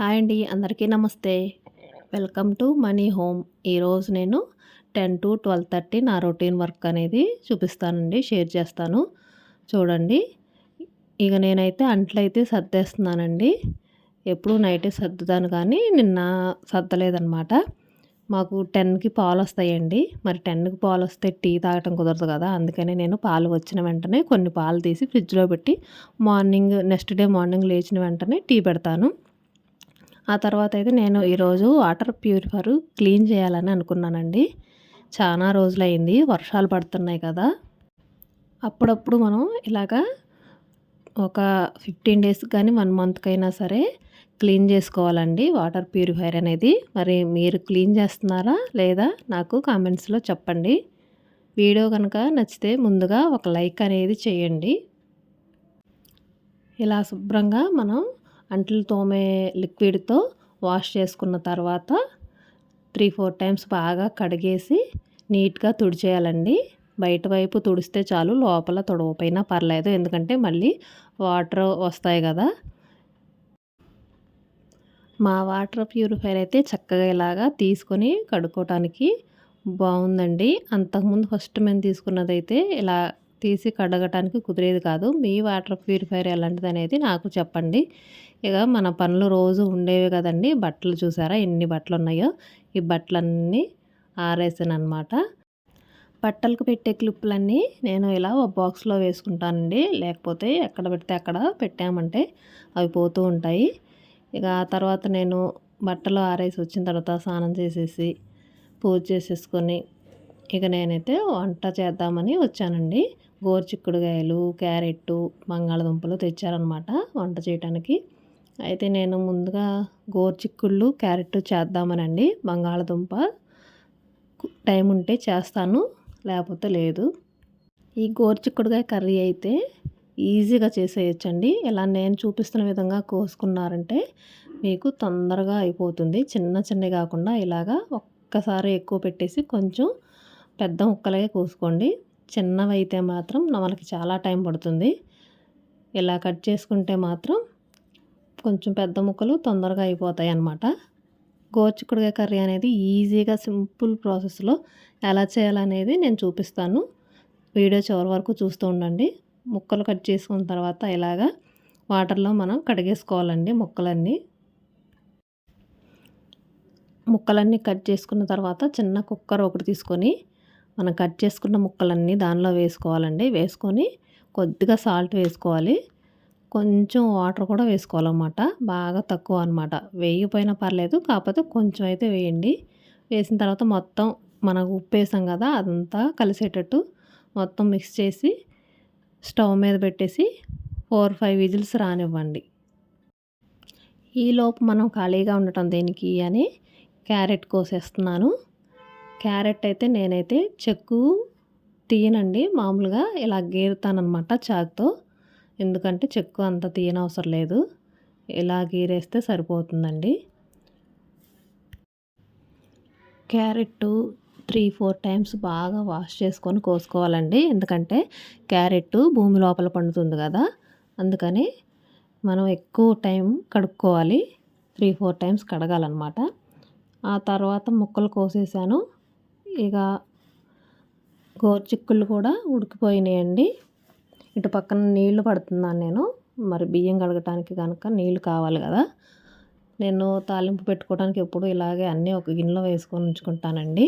Hi అండి అందరికీ నమస్తే. Welcome to money home. ఈరోజు నేను టెన్ టు ట్వెల్వ్ థర్టీ నా రొటీన్ వర్క్ అనేది చూపిస్తానండి షేర్ చేస్తాను. చూడండి ఇక నేనైతే అంట్లయితే సర్దేస్తున్నానండి. ఎప్పుడు నైటే సర్దుతాను కానీ నిన్న సర్దలేదనమాట మాకు టెన్కి పాలు వస్తాయండి. మరి టెన్కి పాలు వస్తే టీ తాగటం కుదరదు కదా అందుకని నేను పాలు వచ్చిన వెంటనే కొన్ని పాలు తీసి ఫ్రిడ్జ్లో పెట్టి మార్నింగ్ నెక్స్ట్ డే మార్నింగ్ లేచిన వెంటనే టీ పెడతాను. ఆ తర్వాత అయితే నేను ఈరోజు వాటర్ ప్యూరిఫర్ క్లీన్ చేయాలని అనుకున్నానండి. చాలా రోజులైంది వర్షాలు పడుతున్నాయి కదా. అప్పుడప్పుడు మనం ఇలాగా ఒక ఫిఫ్టీన్ డేస్ కానీ వన్ మంత్కైనా సరే క్లీన్ చేసుకోవాలండి వాటర్ ప్యూరిఫైర్ అనేది. మరి మీరు క్లీన్ చేస్తున్నారా లేదా నాకు కామెంట్స్లో చెప్పండి. వీడియో కనుక నచ్చితే ముందుగా ఒక లైక్ అనేది చేయండి. ఇలా శుభ్రంగా మనం అంట్లు తోమే లిక్విడ్తో వాష్ చేసుకున్న తర్వాత త్రీ ఫోర్ టైమ్స్ బాగా కడిగేసి నీట్గా తుడిచేయాలండి. బయట వైపు తుడిస్తే చాలు లోపల తుడవపోయినా పర్లేదు. ఎందుకంటే మళ్ళీ వాటర్ వస్తాయి కదా. మా వాటర్ ప్యూరిఫైర్ అయితే చక్కగా ఇలాగా తీసుకొని కడుక్కోవటానికి బాగుందండి అంతకుముందు ఫస్ట్ మేము తీసుకున్నదైతే ఇలా తీసి కడగటానికి కుదిరేది కాదు. మీ వాటర్ ప్యూరిఫైర్ ఎలాంటిది అనేది నాకు చెప్పండి. ఇక మన పనులు రోజు ఉండేవి కదండి. బట్టలు చూసారా? ఎన్ని బట్టలు ఉన్నాయో ఈ బట్టలన్నీ ఆరేసాను అనమాట బట్టలకు పెట్టే క్లిప్పులన్నీ నేను ఇలా ఒక బాక్స్లో వేసుకుంటానండి. లేకపోతే ఎక్కడ పెడితే అక్కడ పెట్టామంటే అవి పోతూ ఉంటాయి. ఇక ఆ తర్వాత నేను బట్టలు ఆరేసి వచ్చిన తర్వాత స్నానం చేసేసి పూజ చేసేసుకొని ఇక నేనైతే వంట చేద్దామని వచ్చానండి. గోరుచిక్కుడుగాయలు క్యారెట్ బంగాళదుంపలు తెచ్చారనమాట వంట చేయడానికి అయితే నేను ముందుగా గోరుచిక్కుళ్ళు క్యారెట్ చేద్దామనండి. బంగాళదుంప టైం ఉంటే చేస్తాను లేకపోతే లేదు. ఈ గోరుచిక్కుడుగాయ కర్రీ అయితే ఈజీగా చేసేయచ్చండి. ఇలా నేను చూపిస్తున్న విధంగా కోసుకున్నారంటే మీకు తొందరగా అయిపోతుంది. చిన్న చిన్నవి కాకుండా ఇలాగా ఒక్కసారి ఎక్కువ పెట్టేసి కొంచెం పెద్ద ముక్కలే కోసుకోండి. చిన్నవి అయితే మాత్రం మనకి చాలా టైం పడుతుంది. ఇలా కట్ చేసుకుంటే మాత్రం కొంచెం పెద్ద ముక్కలు తొందరగా అయిపోతాయి అన్నమాట గోచిక్కుడుగా కర్రీ అనేది ఈజీగా సింపుల్ ప్రాసెస్లో ఎలా చేయాలనేది నేను చూపిస్తాను. వీడియో చివరి వరకు చూస్తూ ఉండండి. ముక్కలు కట్ చేసుకున్న తర్వాత ఇలాగా వాటర్లో మనం కడిగేసుకోవాలండి ముక్కలన్నీ. ముక్కలన్నీ కట్ చేసుకున్న తర్వాత చిన్న కుక్కర్ ఒకటి తీసుకొని మనం కట్ చేసుకున్న ముక్కలన్నీ దానిలో వేసుకోవాలండి. వేసుకొని కొద్దిగా సాల్ట్ వేసుకోవాలి. కొంచెం వాటర్ కూడా వేసుకోవాలన్నమాట. బాగా తక్కువ అనమాట వేయకపోయినా పర్లేదు కాకపోతే కొంచెం అయితే వేయండి. వేసిన తర్వాత మొత్తం మనకు ఉప్పు వేసాం కదా అదంతా కలిసేటట్టు మొత్తం మిక్స్ చేసి స్టవ్ మీద పెట్టేసి ఫోర్ ఫైవ్ విజిల్స్ రానివ్వండి. ఈలోపు మనం ఖాళీగా ఉండటం దేనికి అని క్యారెట్ కోసేస్తున్నాను. క్యారెట్ అయితే నేనైతే చెక్కు తీయనండి. మామూలుగా ఇలా గీరుతానమాట చాకుతో. ఎందుకంటే చెక్కు అంత తీయనవసరం లేదు. ఇలా గీరేస్తే సరిపోతుందండి. క్యారెట్ త్రీ ఫోర్ టైమ్స్ బాగా వాష్ చేసుకొని కోసుకోవాలండి. ఎందుకంటే క్యారెట్ భూమి లోపల పండుతుంది కదా. అందుకని మనం ఎక్కువ టైం కడుక్కోవాలి. త్రీ ఫోర్ టైమ్స్ కడగాలన్నమాట. ఆ తర్వాత ముక్కలు కోసేసాను. ఇక గోరుచిక్కుళ్ళు కూడా ఉడికిపోయినాయండి. ఇటు పక్కన నీళ్ళు పడుతున్నాను నేను. మరి బియ్యం కడగటానికి కనుక నీళ్ళు కావాలి కదా. నేను తాలింపు పెట్టుకోవడానికి ఎప్పుడు ఇలాగే అన్నీ ఒక గిన్నెలో వేసుకొని ఉంచుకుంటానండి.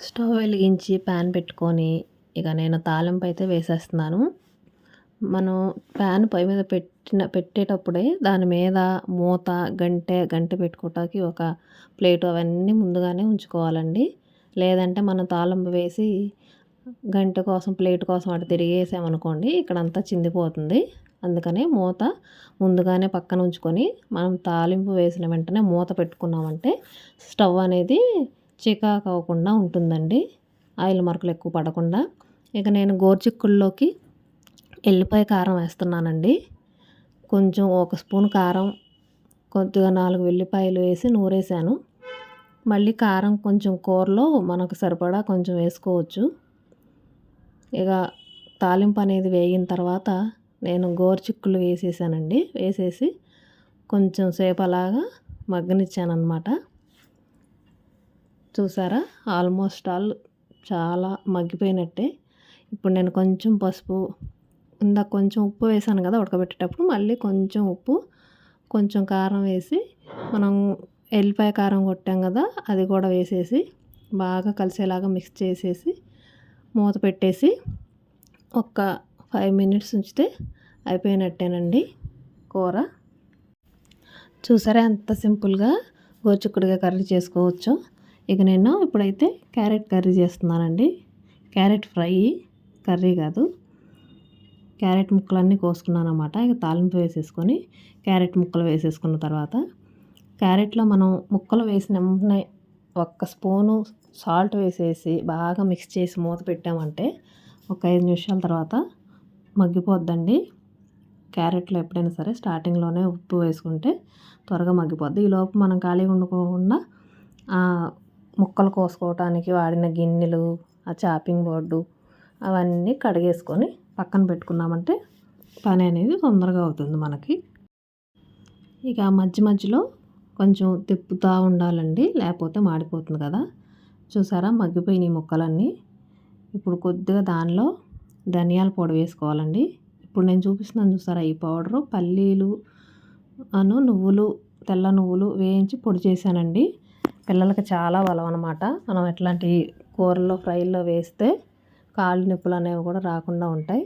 స్టవ్ వెలిగించి ప్యాన్ పెట్టుకొని ఇక నేను తాలింపు అయితే వేసేస్తున్నాను. మనం ప్యాన్ పై మీద పెట్టిన పెట్టేటప్పుడే దాని మీద మూత గంటె గంటె పెట్టుకోవటానికి ఒక ప్లేట్ అవన్నీ ముందుగానే ఉంచుకోవాలండి. లేదంటే మనం తాళంపు వేసి గంట కోసం ప్లేట్ కోసం అటు తిరిగేసామనుకోండి ఇక్కడంతా చిందిపోతుంది. అందుకనే మూత ముందుగానే పక్కన ఉంచుకొని మనం తాలింపు వేసిన వెంటనే మూత పెట్టుకున్నామంటే స్టవ్ అనేది చికాకు అవ్వకుండా ఉంటుందండి. ఆయిల్ మరకలు ఎక్కువ పడకుండా. ఇక నేను గోర్చిక్కుల్లోకి ఎల్లిపాయ కారం వేస్తున్నానండి. కొంచెం ఒక స్పూన్ కారం కొద్దిగా నాలుగు వెల్లిపాయలు వేసి నూరేసాను. మళ్ళీ కారం కొంచెం కూరలో మనకు సరిపడా కొంచెం వేసుకోవచ్చు. ఇక తాలింపు అనేది వేగిన తర్వాత నేను గోరుచిక్కులు వేసేసానండి. వేసేసి కొంచెం సేపు అలాగా మగ్గనిచ్చాను అనమాట చూసారా? ఆల్మోస్ట్ ఆల్ చాలా మగ్గిపోయినట్టే. ఇప్పుడు నేను కొంచెం పసుపు ఇందాక కొంచెం ఉప్పు వేసాను కదా ఉడకబెట్టేటప్పుడు మళ్ళీ కొంచెం ఉప్పు కొంచెం కారం వేసి మనం ఎల్లిపాయ కారం కొట్టాం కదా అది కూడా వేసేసి బాగా కలిసేలాగా మిక్స్ చేసేసి మూత పెట్టేసి ఒక ఫైవ్ మినిట్స్ ఉంచితే అయిపోయినట్టేనండి కూర. చూసారా ఎంత సింపుల్గా గోచుక్కుడుగా కర్రీ చేసుకోవచ్చు. ఇక నేను ఇప్పుడైతే క్యారెట్ కర్రీ చేస్తున్నానండి. క్యారెట్ ఫ్రై కర్రీ కాదు. క్యారెట్ ముక్కలన్నీ కోసుకున్నాను అనమాట ఇక తాలింపు వేసేసుకొని క్యారెట్ ముక్కలు వేసేసుకున్న తర్వాత క్యారెట్లో మనం ముక్కలు వేసిన వెంటనే ఒక్క స్పూను సాల్ట్ వేసేసి బాగా మిక్స్ చేసి మూత పెట్టామంటే ఒక ఐదు నిమిషాల తర్వాత మగ్గిపోద్దండి. క్యారెట్లో ఎప్పుడైనా సరే స్టార్టింగ్లోనే ఉప్పు వేసుకుంటే త్వరగా మగ్గిపోద్ది. ఈలోపు మనం ఖాళీగా ఉండకుండా ముక్కలు కోసుకోవటానికి వాడిన గిన్నెలు ఆ చాపింగ్ బోర్డు అవన్నీ కడిగేసుకొని పక్కన పెట్టుకున్నామంటే పని అనేది తొందరగా అవుతుంది మనకి. ఇక మధ్య మధ్యలో కొంచెం తిప్పుతూ ఉండాలండి లేకపోతే మాడిపోతుంది కదా. చూసారా మగ్గిపోయినాయి ముక్కలన్నీ. ఇప్పుడు కొద్దిగా దానిలో ధనియాల పొడి వేసుకోవాలండి. ఇప్పుడు నేను చూపిస్తున్నాను చూసారా ఈ పౌడరు. పల్లీలు అను నువ్వులు తెల్ల నువ్వులు వేయించి పొడి చేశానండి. పిల్లలకి చాలా బలం అనమాట మనం ఎట్లాంటి కూరల్లో ఫ్రైల్లో వేస్తే కాళ్ళు నొప్పులు అనేవి కూడా రాకుండా ఉంటాయి.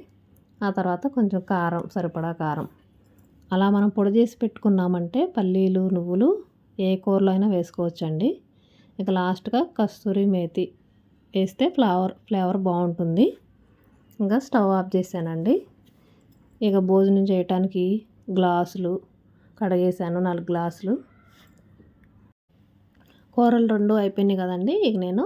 ఆ తర్వాత కొంచెం కారం సరిపడా కారం. అలా మనం పొడి చేసి పెట్టుకున్నామంటే పల్లీలు నువ్వులు ఏ కూరలో అయినా వేసుకోవచ్చండి. ఇక లాస్ట్గా కస్తూరి మేతి వేస్తే ఫ్లేవర్ ఫ్లేవర్ బాగుంటుంది. ఇంకా స్టవ్ ఆఫ్ చేశానండి. ఇక భోజనం చేయటానికి గ్లాసులు కడిగేసాను నాలుగు గ్లాసులు. కూరలు రెండు అయిపోయినాయి కదండి ఇక నేను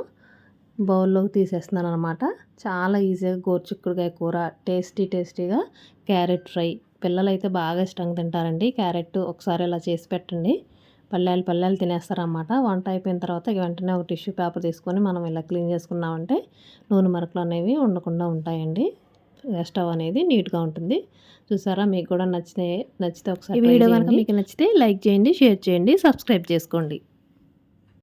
బౌల్లోకి తీసేస్తున్నాను అనమాట చాలా ఈజీగా గోరుచిక్కుడుకాయ కూర టేస్టీ టేస్టీగా క్యారెట్ ఫ్రై. పిల్లలు అయితే బాగా ఇష్టంగా తింటారండి. క్యారెట్ ఒకసారి ఇలా చేసి పెట్టండి. పల్లెలు పల్లెలు తినేస్తారన్నమాట. వంట అయిపోయిన తర్వాత వెంటనే ఒక టిష్యూ పేపర్ తీసుకొని మనం ఇలా క్లీన్ చేసుకున్నామంటే నూనె మరకలు అనేవి ఉండకుండా ఉంటాయండి. స్టవ్ అనేది నీట్గా ఉంటుంది. చూసారా? మీకు కూడా నచ్చితే నచ్చితే ఒకసారి వీడియో కనుక మీకు నచ్చితే లైక్ చేయండి షేర్ చేయండి సబ్స్క్రైబ్ చేసుకోండి.